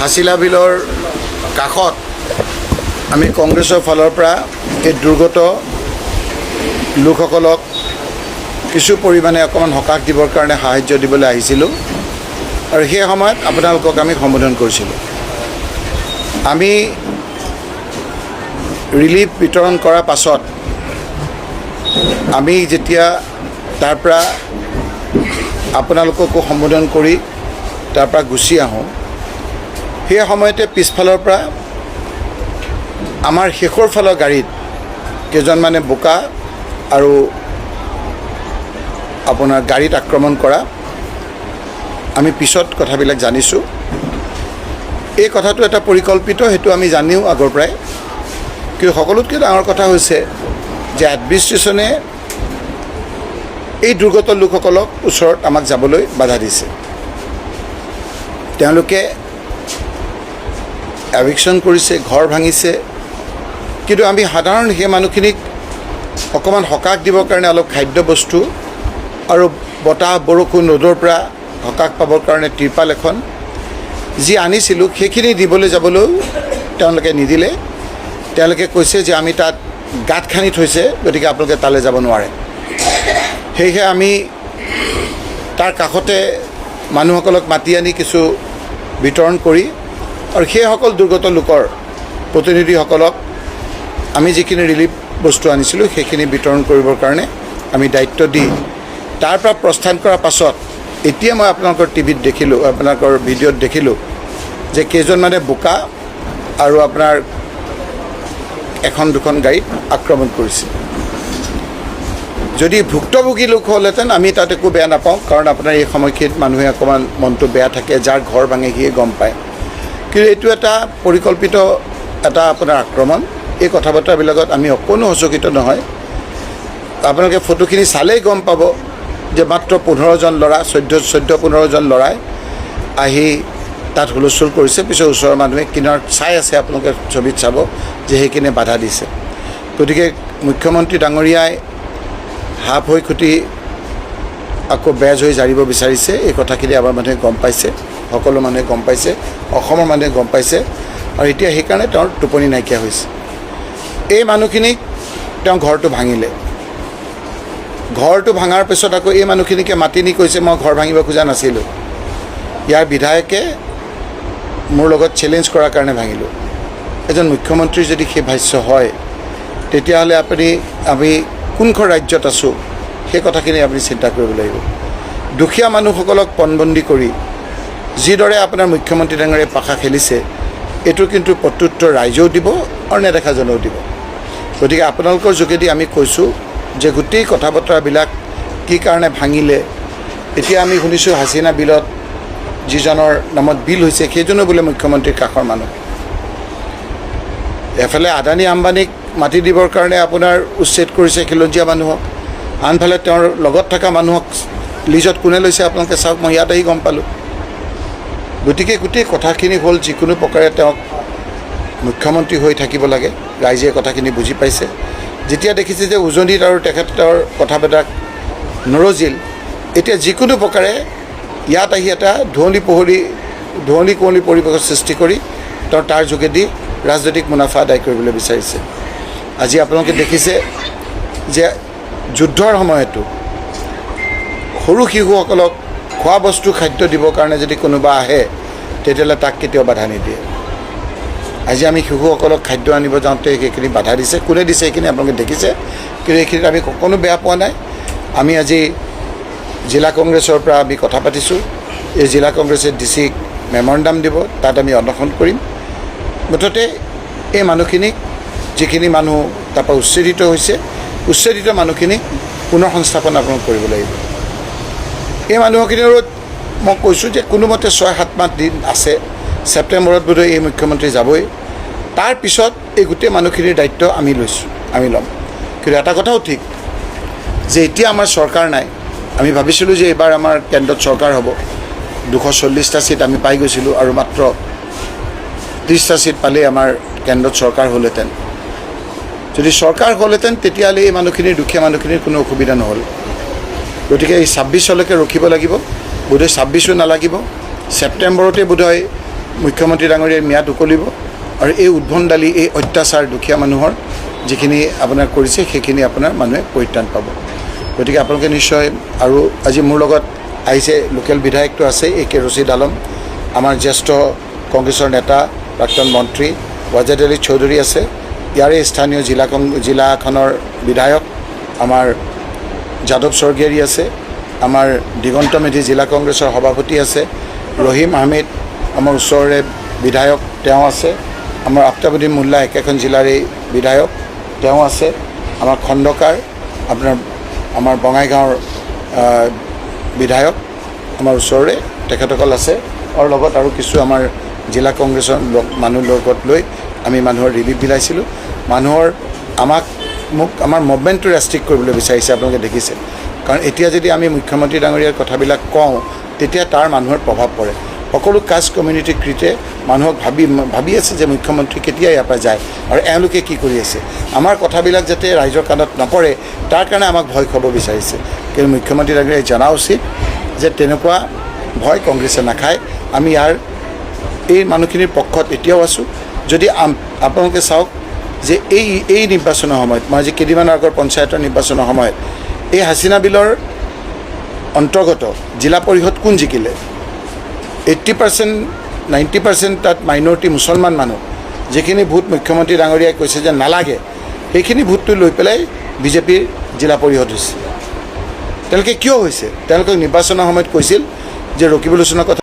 হাছিলা বিলৰ কাষত আমি কংগ্ৰেছৰ ফালৰ পৰা এই দুৰ্গত লোকসকলক কিছু পৰিমাণে অকণমান সকাহ দিবৰ কাৰণে সাহাৰ্য দিবলৈ আহিছিলোঁ আৰু সেই সময়ত আপোনালোকক আমি সম্বোধন কৰিছিলোঁ। আমি ৰিলিফ বিতৰণ কৰাৰ পাছত আমি যেতিয়া তাৰ পৰা আপোনালোককো সম্বোধন কৰি তাৰ পৰা গুচি আহোঁ সেই সময়তে পিছফালৰ পৰা আমাৰ শেষৰ ফালৰ গাড়ীত কেইজনমানে বোকা আৰু আপোনাৰ গাড়ীত আক্ৰমণ কৰা, আমি পিছত কথাবিলাক জানিছোঁ। এই কথাটো এটা পৰিকল্পিত, সেইটো আমি জানিও আগৰ পৰাই। কিন্তু সকলোতকৈ ডাঙৰ কথা হৈছে যে এডমিনিষ্ট্ৰেশ্যনে এই দুৰ্গত লোকসকলক ওচৰত আমাক যাবলৈ বাধা দিছে। তেওঁলোকে এভিকশ্যন কৰিছে ঘৰ ভাঙিছে। কিন্তু আমি সাধাৰণ সেই মানুহখিনিক অকণমান সকাহ দিবৰ কাৰণে অলপ খাদ্য বস্তু আৰু বতাহ, বৰষুণ, ৰ'দৰ পৰা সকাহ পাবৰ কাৰণে ত্ৰিপাল এখন যি আনিছিলোঁ, সেইখিনি দিবলৈ যাবলৈও তেওঁলোকে নিদিলে। তেওঁলোকে কৈছে যে আমি তাত গাঁত খান্দি থৈছে, গতিকে আপোনালোকে তালৈ যাব নোৱাৰে। সেয়েহে আমি তাৰ কাষতে মানুহসকলক মাতি আনি কিছু বিতৰণ কৰি আৰু সেইসকল দুৰ্গত লোকৰ প্ৰতিনিধিসকলক আমি যিখিনি ৰিলিফ বস্তু আনিছিলোঁ, সেইখিনি বিতৰণ কৰিবৰ কাৰণে আমি দায়িত্ব দি তাৰ পৰা প্ৰস্থান কৰাৰ পাছত, এতিয়া মই আপোনালোকৰ টিভিত দেখিলোঁ, আপোনালোকৰ ভিডিঅ'ত দেখিলোঁ যে কেইজনমানে বোকা আৰু আপোনাৰ এখন দুখন গাড়ীত আক্ৰমণ কৰিছে যদি ভুক্তভোগী লোক হ'লহেঁতেন, আমি তাত একো বেয়া নাপাওঁ, কাৰণ আপোনাৰ এই সময়খিনিত মানুহে অকণমান মনটো বেয়া থাকে, যাৰ ঘৰ ভাঙে সিয়ে গম পায়। কিন্তু এইটো এটা পৰিকল্পিত এটা আপোনাৰ আক্ৰমণ। এই কথা বতৰাবিলাকত আমি অকণো সচকিত নহয়। আপোনালোকে ফটোখিনি চালেই গম পাব যে মাত্ৰ পোন্ধৰজন ল'ৰা, চৈধ্য চৈধ্য, পোন্ধৰজন ল'ৰাই আহি তাত হুলস্থুল কৰিছে। পিছত ওচৰৰ মানুহে কিনাৰত চাই আছে, আপোনালোকে ছবিত চাব যে সেইখিনি বাধা দিছে। গতিকে মুখ্যমন্ত্ৰী ডাঙৰীয়াই হাফ হৈ খুটি আকৌ বেজ হৈ জাৰিব বিচাৰিছে। এই কথাখিনি আমাৰ মানুহে গম পাইছে। সকলো মানুহে গম পাইছে, অসমৰ মানুহে গম পাইছে আৰু এতিয়া সেইকাৰণে তেওঁৰ টোপনি নাইকিয়া হৈছে। এই মানুহখিনিক তেওঁ ঘৰটো ভাঙিলে। ঘৰটো ভাঙাৰ পিছত আকৌ এই মানুহখিনিকে মাতি নি কৈছে, মই ঘৰ ভাঙিব খোজা নাছিলোঁ। ইয়াৰ বিধায়কে মোৰ লগত চেলেঞ্জ কৰাৰ কাৰণে ভাঙিলোঁ। এজন মুখ্যমন্ত্ৰীৰ যদি সেই ভাষ্য হয়, তেতিয়াহ'লে আপুনি, আমি কোনখন ৰাজ্যত আছোঁ, সেই কথাখিনি আপুনি চিন্তা কৰিব লাগিব। দুখীয়া মানুহসকলক পণবন্দী কৰি যিদৰে আপোনাৰ মুখ্যমন্ত্ৰী ডাঙৰীয়ে পাশা খেলিছে, এইটো কিন্তু প্ৰত্যুত্তৰ ৰাইজেও দিব আৰু নেদেখাজনেও দিব। গতিকে আপোনালোকৰ যোগেদি আমি কৈছোঁ যে গোটেই কথা বতৰাবিলাক কি কাৰণে ভাঙিলে, এতিয়া আমি শুনিছোঁ হাছিনা বিলত যিজনৰ নামত বিল হৈছে, সেইজনো বোলে মুখ্যমন্ত্ৰীৰ কাষৰ মানুহ। এফালে আদানী আম্বানীক মাটি দিবৰ কাৰণে আপোনাৰ উচ্ছেদ কৰিছে খিলঞ্জীয়া মানুহক, আনফালে তেওঁৰ লগত থকা মানুহক লিজত কোনে লৈছে আপোনালোকে চাওক, মই ইয়াত আহি গম পালোঁ। গতিকে গোটেই কথাখিনি হ'ল যিকোনো প্ৰকাৰে তেওঁক মুখ্যমন্ত্ৰী হৈ থাকিব লাগে, ৰাইজে কথাখিনি বুজি পাইছে। যেতিয়া দেখিছে যে উজনিত আৰু তেখেতৰ কথাবিলাক নৰজিল, এতিয়া যিকোনো প্ৰকাৰে ইয়াত আহি এটা ধুৱলি পোহৰি ধুৱলি কুঁৱলী পৰিৱেশৰ সৃষ্টি কৰি তেওঁ তাৰ যোগেদি ৰাজনৈতিক মুনাফা আদায় কৰিবলৈ বিচাৰিছে। আজি আপোনালোকে দেখিছে যে যুদ্ধৰ সময়তো সৰু শিশুসকলক খোৱা বস্তু খাদ্য দিবৰ কাৰণে যদি কোনোবা আহে, তেতিয়াহ'লে তাক কেতিয়াও বাধা নিদিয়ে। আজি আমি শিশুসকলক খাদ্য আনিব যাওঁতে সেইখিনি বাধা দিছে, কোনে দিছে সেইখিনি আপোনালোকে দেখিছে, কিন্তু এইখিনিত আমি কোনো বেয়া পোৱা নাই। আমি আজি জিলা কংগ্ৰেছৰ পৰা আমি কথা পাতিছোঁ। এই জিলা কংগ্ৰেছে ডি চিক মেমৰেণ্ডাম দিব, তাত আমি অনশন কৰিম। মুঠতে এই মানুহখিনিক, যিখিনি মানুহ তাৰপৰা উচ্ছেদিত হৈছে, উচ্ছেদিত মানুহখিনিক পুনৰ সংস্থাপন আপোনালোক কৰিব লাগিব। এই মানুহখিনিৰো মই কৈছোঁ যে কোনোমতে ছয় সাত মাহ দিন আছে, ছেপ্টেম্বৰত বোধহয় এই মুখ্যমন্ত্ৰী যাবই। তাৰপিছত এই গোটেই মানুহখিনিৰ দায়িত্ব আমি লৈছোঁ, আমি ল'ম। কিন্তু এটা কথাও ঠিক, যে এতিয়া আমাৰ চৰকাৰ নাই। আমি ভাবিছিলোঁ যে এইবাৰ আমাৰ কেন্দ্ৰত চৰকাৰ হ'ব। দুশ চল্লিছটা ছিট আমি পাই গৈছিলোঁ আৰু মাত্ৰ ত্ৰিছটা ছিট পালেই আমাৰ কেন্দ্ৰত চৰকাৰ হ'লহেঁতেন। যদি চৰকাৰ হ'লহেঁতেন, তেতিয়াহ'লে এই মানুহখিনিৰ দুখীয়া মানুহখিনিৰ কোনো অসুবিধা নহ'ল। গতিকে এই ছাব্বিছলৈকে ৰখিব লাগিব। বোধহয় ছাব্বিছো নালাগিব। ছেপ্টেম্বৰতে বোধহয় মুখ্যমন্ত্ৰী ডাঙৰীয়াৰ ম্যাদ উকলিব। আৰু এই উদ্ভণ্ডালি এই অত্যাচাৰ দুখীয়া মানুহৰ যিখিনি আপোনাৰ কৰিছে, সেইখিনি আপোনাৰ মানুহে পৰিত্ৰাণ পাব। গতিকে আপোনালোকে নিশ্চয় আৰু আজি মোৰ লগত আহিছে লোকেল বিধায়কটো আছে, এ কে ৰচিদ আলম, আমাৰ জ্যেষ্ঠ কংগ্ৰেছৰ নেতা, প্ৰাক্তন মন্ত্ৰী ৱাজেদ আলী চৌধুৰী আছে। ইয়াৰে স্থানীয় জিলা জিলাখনৰ বিধায়ক, আমাৰ যাদৱ স্বৰ্গীয়াৰী আছে, আমাৰ দিগন্ত মেধি জিলা কংগ্ৰেছৰ সভাপতি আছে, ৰহিম আহমেদ, আমাৰ ওচৰৰে বিধায়ক তেওঁ আছে, আমাৰ আফতাবুদ্দিন মোল্লা একেখন জিলাৰে বিধায়ক তেওঁ আছে, আমাৰ খণ্ডকাৰ আপোনাৰ, আমাৰ বঙাইগাঁৱৰ বিধায়ক আমাৰ ওচৰৰে তেখেতসকল আছে, আৰু লগত আৰু কিছু আমাৰ জিলা কংগ্ৰেছৰ মানুহ লগত লৈ আমি মানুহৰ ৰিলিফ বিলাইছিলোঁ। মানুহৰ আমাক মোক আমাৰ মুভমেণ্টটো ৰেষ্ট্ৰিক্ট কৰিবলৈ বিচাৰিছে, আপোনালোকে দেখিছে। কাৰণ এতিয়া যদি আমি মুখ্যমন্ত্ৰী ডাঙৰীয়াৰ কথাবিলাক কওঁ, তেতিয়া তাৰ মানুহৰ প্ৰভাৱ পৰে। সকলো কাষ্ট কমিউনিটি কৃতে মানুহক ভাবি ভাবি আছে যে মুখ্যমন্ত্ৰী কেতিয়া ইয়াৰ পৰা যায় আৰু এওঁলোকে কি কৰি আছে। আমাৰ কথাবিলাক যাতে ৰাইজৰ কাণত নপৰে, তাৰ কাৰণে আমাক ভয় খুৱাব বিচাৰিছে। কিন্তু মুখ্যমন্ত্ৰী ডাঙৰীয়াই জনা উচিত যে তেনেকুৱা ভয় কংগ্ৰেছে নাখায়। আমি ইয়াৰ, এই মানুহখিনিৰ পক্ষত এতিয়াও আছোঁ। যদি আপোনালোকে চাওক যে এই এই নিৰ্বাচনৰ সময়ত মই আজি কেইদিনমানৰ আগৰ পঞ্চায়তৰ নিৰ্বাচনৰ সময়ত, এই হাছিনা বিলৰ অন্তৰ্গত জিলা পৰিষদ কোন জিকিলে? এইট্টি পাৰ্চেণ্ট নাইণ্টি পাৰ্চেণ্ট তাত মাইনৰিটি মুছলমান মানুহ, যিখিনি ভোট মুখ্যমন্ত্ৰী ডাঙৰীয়াই কৈছে যে নালাগে, সেইখিনি ভোটটো লৈ পেলাই বিজেপিৰ জিলা পৰিষদ হৈছে। তেওঁলোকে কিয় হৈছে? তেওঁলোকক নিৰ্বাচনৰ সময়ত কৈছিল যে ৰকিবুল হুছেইনৰ কথা